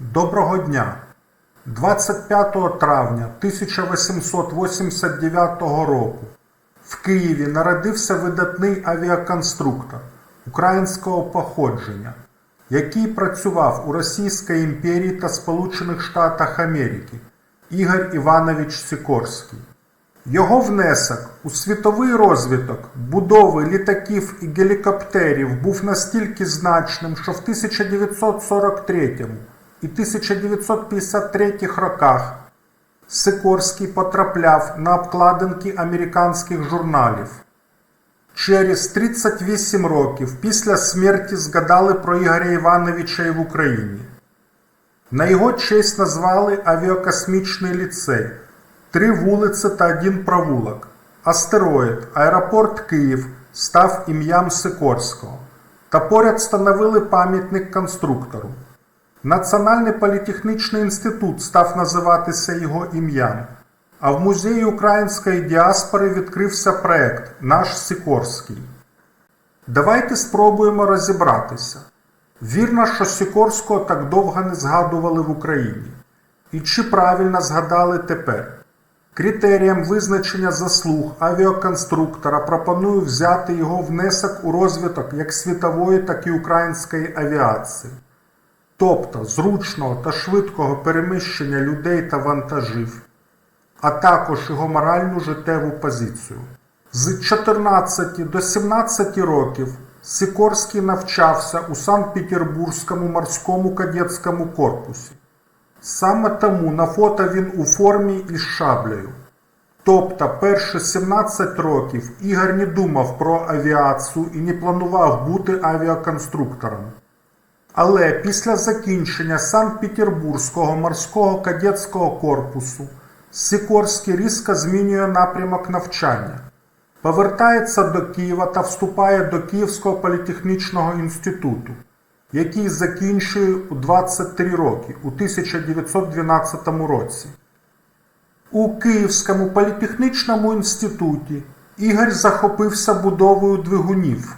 Доброго дня! 25 травня 1889 року в Києві народився видатний авіаконструктор українського походження, який працював у Російській імперії та Сполучених Штатах Америки Ігор Іванович Сікорський. Його внесок у світовий розвиток будови літаків і гелікоптерів був настільки значним, що в 1943 і 1953 роках Сикорський потрапляв на обкладинки американських журналів. Через 38 років після смерті згадали про Ігоря Івановича і в Україні. На його честь назвали авіакосмічний ліцей, три вулиці та один провулок. Астероїд, аеропорт Київ став ім'ям Сикорського. Та поряд встановили пам'ятник конструктору. Національний політехнічний інститут став називатися його ім'ям. А в музеї української діаспори відкрився проект Наш Сікорський. Давайте спробуємо розібратися. Вірно, що Сікорського так довго не згадували в Україні. І чи правильно згадали тепер? Критерієм визначення заслуг авіаконструктора пропоную взяти його внесок у розвиток як світової, так і української авіації, тобто зручного та швидкого переміщення людей та вантажів, а також його моральну життєву позицію. З 14 до 17 років Сікорський навчався у Санкт-Петербурзькому морському кадетському корпусі. Саме тому на фото він у формі із шаблею. Тобто перші 17 років Ігор не думав про авіацію і не планував бути авіаконструктором. Але після закінчення Санкт-Петербурзького морського кадетського корпусу Сікорський різко змінює напрямок навчання, повертається до Києва та вступає до Київського політехнічного інституту, який закінчує у 23 роки у 1912 році. У Київському політехнічному інституті Ігор захопився будовою двигунів,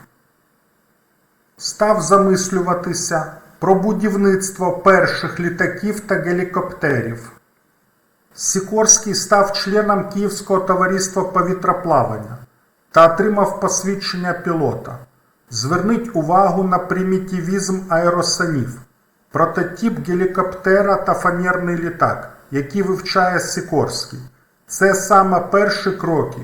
став замислюватися про будівництво перших літаків та гелікоптерів. Сікорський став членом Київського товариства повітроплавання та отримав посвідчення пілота. Зверніть увагу на примітивізм аеросанів, прототип гелікоптера та фанерний літак, який вивчає Сікорський. Це саме перші кроки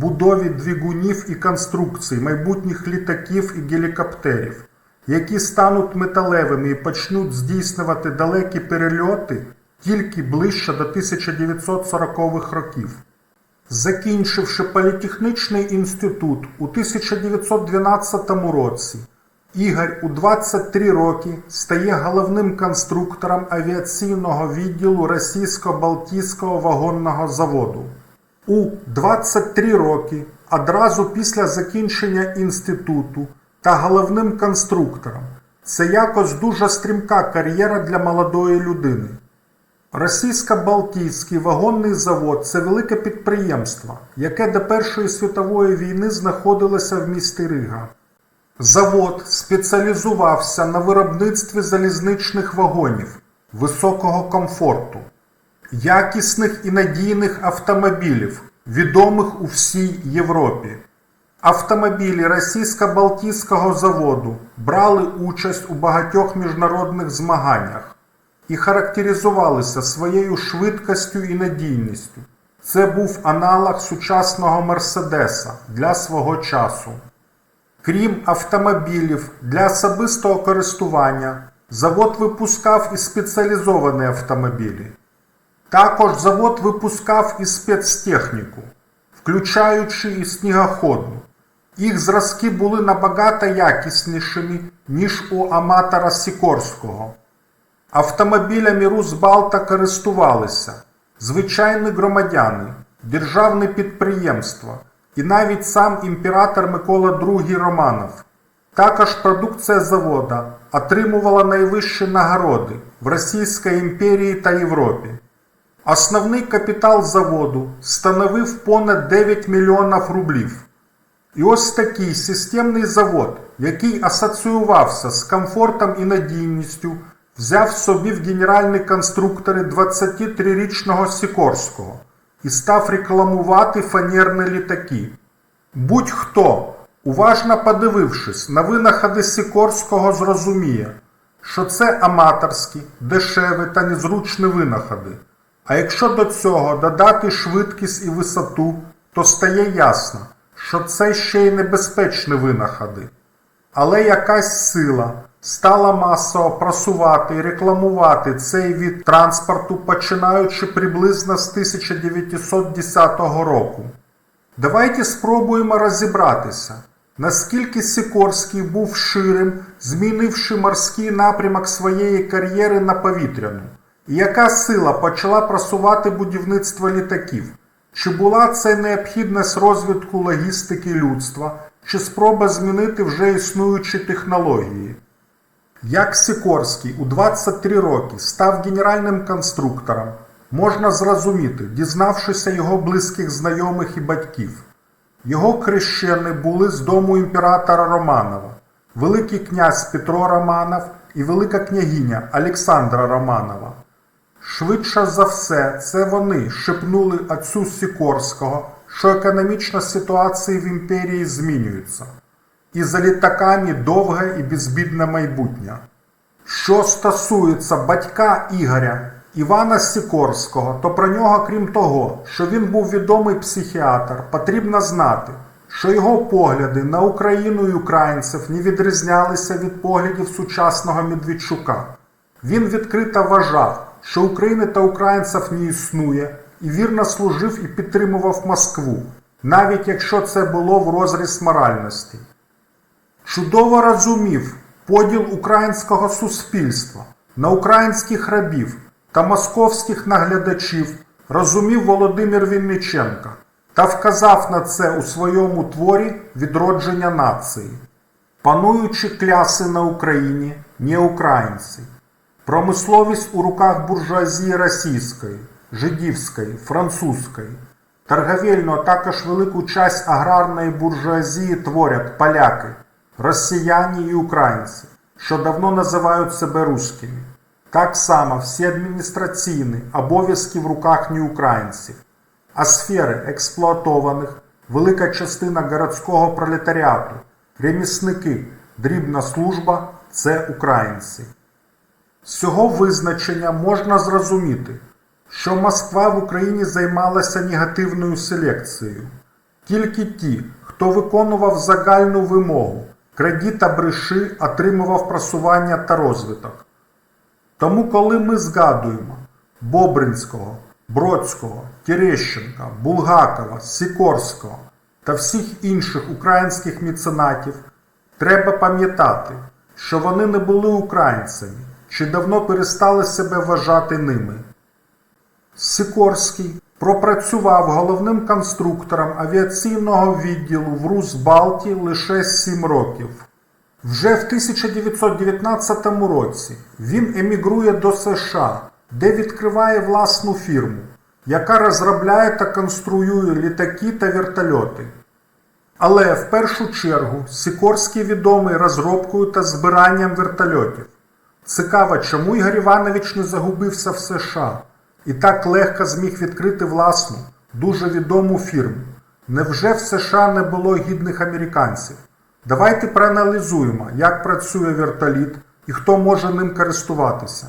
будові двигунів і конструкцій майбутніх літаків і гелікоптерів, які стануть металевими і почнуть здійснювати далекі перельоти тільки ближче до 1940-х років. Закінчивши політехнічний інститут у 1912 році, Ігор у 23 роки стає головним конструктором авіаційного відділу Російсько-Балтійського вагонного заводу. У 23 роки одразу після закінчення інституту та головним конструктором. Це якось дуже стрімка кар'єра для молодої людини. Російсько-Балтійський вагонний завод це велике підприємство, яке до Першої світової війни знаходилося в місті Рига. Завод спеціалізувався на виробництві залізничних вагонів високого комфорту, якісних і надійних автомобілів, відомих у всій Європі. Автомобілі Російсько-Балтійського заводу брали участь у багатьох міжнародних змаганнях і характеризувалися своєю швидкістю і надійністю. Це був аналог сучасного Мерседеса для свого часу. Крім автомобілів для особистого користування, завод випускав і спеціалізовані автомобілі. Також завод випускав і спецтехніку, включаючи і снігоходну. Їх зразки були набагато якіснішими, ніж у аматора Сікорського. Автомобілями Русбалта користувалися звичайні громадяни, державне підприємства і навіть сам імператор Микола II Романов. Також продукція завода отримувала найвищі нагороди в Російській імперії та Європі. Основний капітал заводу становив понад 9 мільйонів рублів. І ось такий системний завод, який асоціювався з комфортом і надійністю, взяв собі в генеральні конструктори 23-річного Сікорського і став рекламувати фанерні літаки. Будь-хто, уважно подивившись на винаходи Сікорського, зрозуміє, що це аматорські, дешеві та незручні винаходи. А якщо до цього додати швидкість і висоту, то стає ясно, що це ще й небезпечні винаходи. Але якась сила стала масово просувати і рекламувати цей від транспорту, починаючи приблизно з 1910 року. Давайте спробуємо розібратися, наскільки Сікорський був ширим, змінивши морський напрямок своєї кар'єри на повітряну, яка сила почала просувати будівництво літаків. Чи була це необхідність розвитку логістики людства, чи спроба змінити вже існуючі технології? Як Сікорський у 23 роки став генеральним конструктором, можна зрозуміти, дізнавшися його близьких знайомих і батьків. Його хрещені були з дому імператора Романова, Великий князь Петро Романов і велика княгиня Олександра Романова. Швидше за все, це вони шепнули отцю Сікорського, що економічна ситуація в імперії змінюється, і за літаками довге і безбідне майбутнє. Що стосується батька Ігоря Івана Сікорського, то про нього, крім того, що він був відомий психіатр, потрібно знати, що його погляди на Україну і українців не відрізнялися від поглядів сучасного Медведчука. Він відкрито вважав, що України та українців не існує, і вірно служив і підтримував Москву, навіть якщо це було в розріз моральності. Чудово розумів поділ українського суспільства на українських рабів та московських наглядачів, розумів Володимир Вінниченко та вказав на це у своєму творі відродження нації. Пануючі кляси на Україні не українці. Промисловість у руках буржуазії російської, жидівської, французької. Торговельну, а також велику часть аграрної буржуазії творять поляки, росіяни і українці, що давно називають себе русскими. Так само всі адміністраційні обов'язки в руках не українців, а сфери експлуатованих, велика частина городського пролетаріату, ремісники, дрібна служба це українці. З цього визначення можна зрозуміти, що Москва в Україні займалася негативною селекцією. Тільки ті, хто виконував загальну вимогу, краді та бреши отримував просування та розвиток. Тому, коли ми згадуємо Бобринського, Бродського, Терещенка, Булгакова, Сікорського та всіх інших українських меценатів, треба пам'ятати, що вони не були українцями чи давно перестали себе вважати ними. Сікорський пропрацював головним конструктором авіаційного відділу в Русбалті лише 7 років. Вже в 1919 році він емігрує до США, де відкриває власну фірму, яка розробляє та конструює літаки та вертольоти. Але в першу чергу Сікорський відомий розробкою та збиранням вертольотів. Цікаво, чому Ігор Іванович не загубився в США і так легко зміг відкрити власну, дуже відому фірму. Невже в США не було гідних американців? Давайте проаналізуємо, як працює вертоліт і хто може ним користуватися.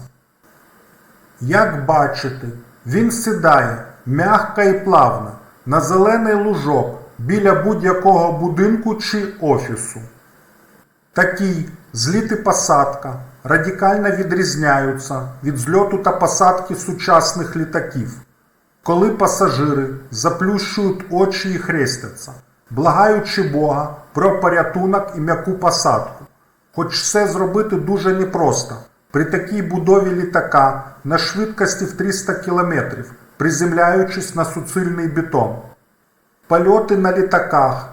Як бачите, він сідає м'яко і плавно на зелений лужок біля будь-якого будинку чи офісу. Такі зліт і посадка радикально відрізняються від зльоту та посадки сучасних літаків, коли пасажири заплющують очі і хрестяться, благаючи Бога про порятунок і м'яку посадку. Хоч це зробити дуже непросто при такій будові літака на швидкості в 300 км, приземляючись на суцильний бетон. Польоти на літаках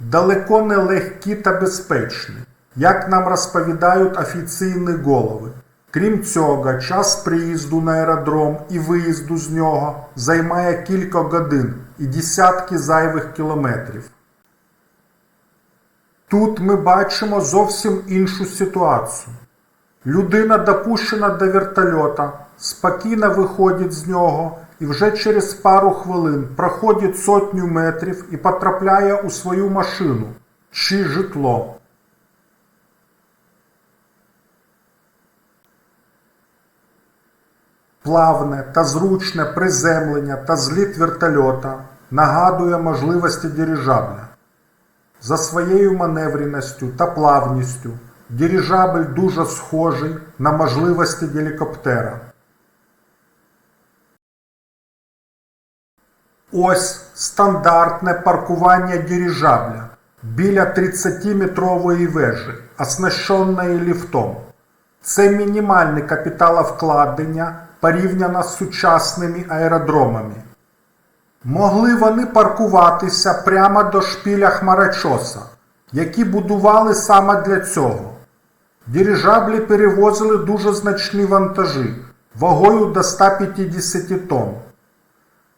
далеко не легкі та безпечні, як нам розповідають офіційні голови. Крім цього, час приїзду на аеродром і виїзду з нього займає кілька годин і десятки зайвих кілометрів. Тут ми бачимо зовсім іншу ситуацію. Людина допущена до вертольота, спокійно виходить з нього і вже через пару хвилин проходить сотню метрів і потрапляє у свою машину чи житло. Плавне та зручне приземлення та зліт вертольота нагадує можливості дирижабля. За своєю маневреністю та плавністю дирижабль дуже схожий на можливості гелікоптера. Ось стандартне паркування дирижабля біля 30-метрової вежі, оснащеної ліфтом. Це мінімальне капіталовкладення порівняно з сучасними аеродромами. Могли вони паркуватися прямо до шпіля хмарочоса, які будували саме для цього. Дирижаблі перевозили дуже значні вантажі вагою до 150 тонн.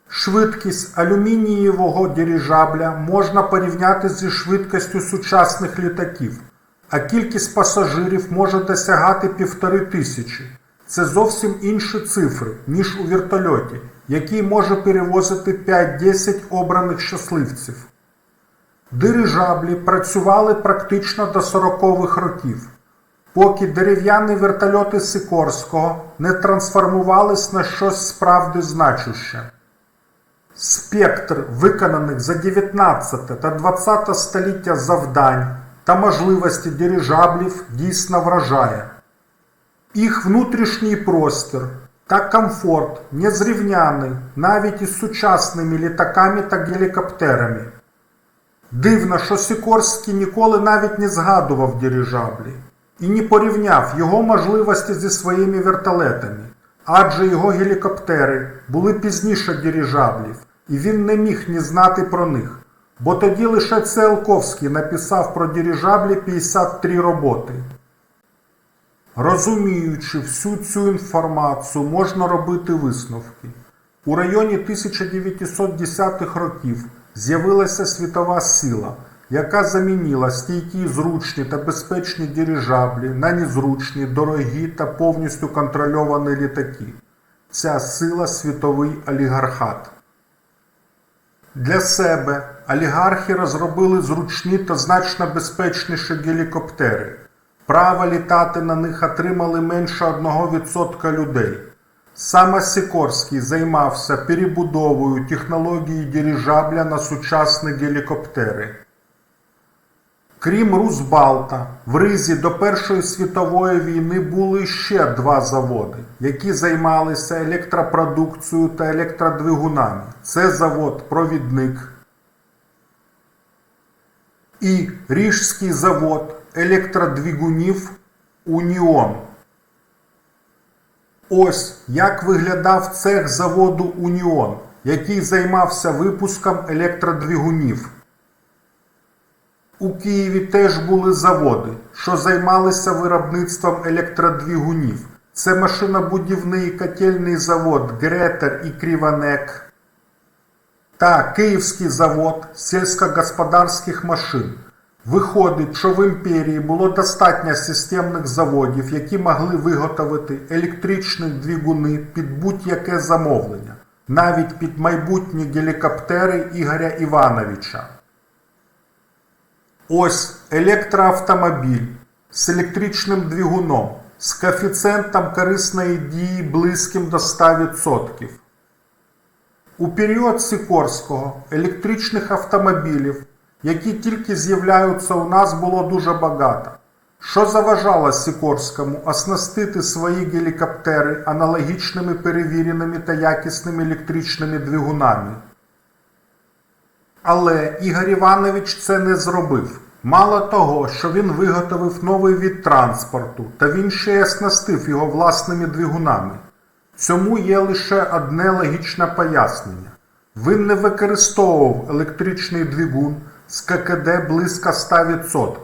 Швидкість алюмінієвого дирижабля можна порівняти зі швидкістю сучасних літаків, а кількість пасажирів може досягати півтори тисячі. Це зовсім інші цифри, ніж у вертольоті, який може перевозити 5-10 обраних щасливців. Дирижаблі працювали практично до 40-х років, поки дерев'яні вертольоти Сикорського не трансформувались на щось справді значуще. Спектр виконаних за 19 та 20 століття завдань та можливості дирижаблів дійсно вражає. Їх внутрішній простір та комфорт незрівняний навіть із сучасними літаками та гелікоптерами. Дивно, що Сікорський ніколи навіть не згадував дирижаблі і не порівняв його можливості зі своїми вертолетами, адже його гелікоптери були пізніше дирижаблів, і він не міг не знати про них. Бо тоді лише Циолковський написав про дирижаблі 53 роботи. Розуміючи всю цю інформацію, можна робити висновки. У районі 1910-х років з'явилася світова сила, яка замінила стійкі, зручні та безпечні дирижаблі на незручні, дорогі та повністю контрольовані літаки. Ця сила світовий олігархат. Для себе олігархи розробили зручні та значно безпечніші гелікоптери. Право літати на них отримали менше 1% людей. Саме Сікорський займався перебудовою технології дирижабля на сучасні гелікоптери. Крім Рузбалта, в Ризі до Першої світової війни були ще два заводи, які займалися електропродукцією та електродвигунами. Це завод Провідник і Ріжський завод електродвигунів Уніон. Ось як виглядав цех заводу Уніон, який займався випуском електродвигунів. У Києві теж були заводи, що займалися виробництвом електродвигунів. Це машинобудівний котельний завод Гретер і Кріванек та Київський завод сільськогосподарських машин. Виходить, що в імперії було достатньо системних заводів, які могли виготовити електричні двигуни під будь-яке замовлення, навіть під майбутні гелікоптери Ігоря Івановича. Ось електроавтомобіль з електричним двигуном з коефіцієнтом корисної дії близьким до 100%. У період Сікорського електричних автомобілів, які тільки з'являються у нас, було дуже багато. Що заважало Сікорському оснастити свої гелікоптери аналогічними перевіреними та якісними електричними двигунами? Але Ігор Іванович це не зробив. Мало того, що він виготовив новий від транспорту, та він ще й оснастив його власними двигунами. Цьому є лише одне логічне пояснення. Він не використовував електричний двигун з ККД близько 100%,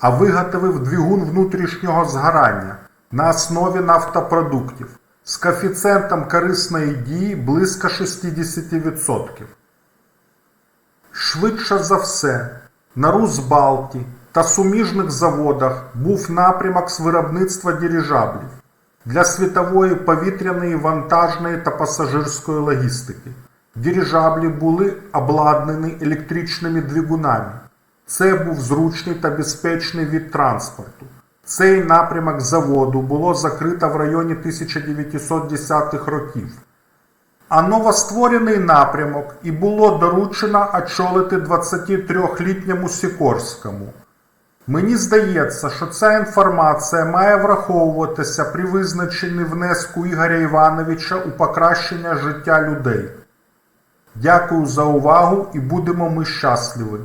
а виготовив двигун внутрішнього згорання на основі нафтопродуктів з коефіцієнтом корисної дії близько 60%. Швидше за все, на Рузбалті та суміжних заводах був напрямок з виробництва дирижаблів для світової повітряної, вантажної та пасажирської логістики. Дирижаблі були обладнані електричними двигунами. Це був зручний та безпечний від транспорту. Цей напрямок заводу було закрито в районі 1910-х років. А новостворений напрямок і було доручено очолити 23-літньому Сікорському. Мені здається, що ця інформація має враховуватися при визначенні внеску Ігоря Івановича у покращення життя людей. Дякую за увагу і будемо ми щасливі!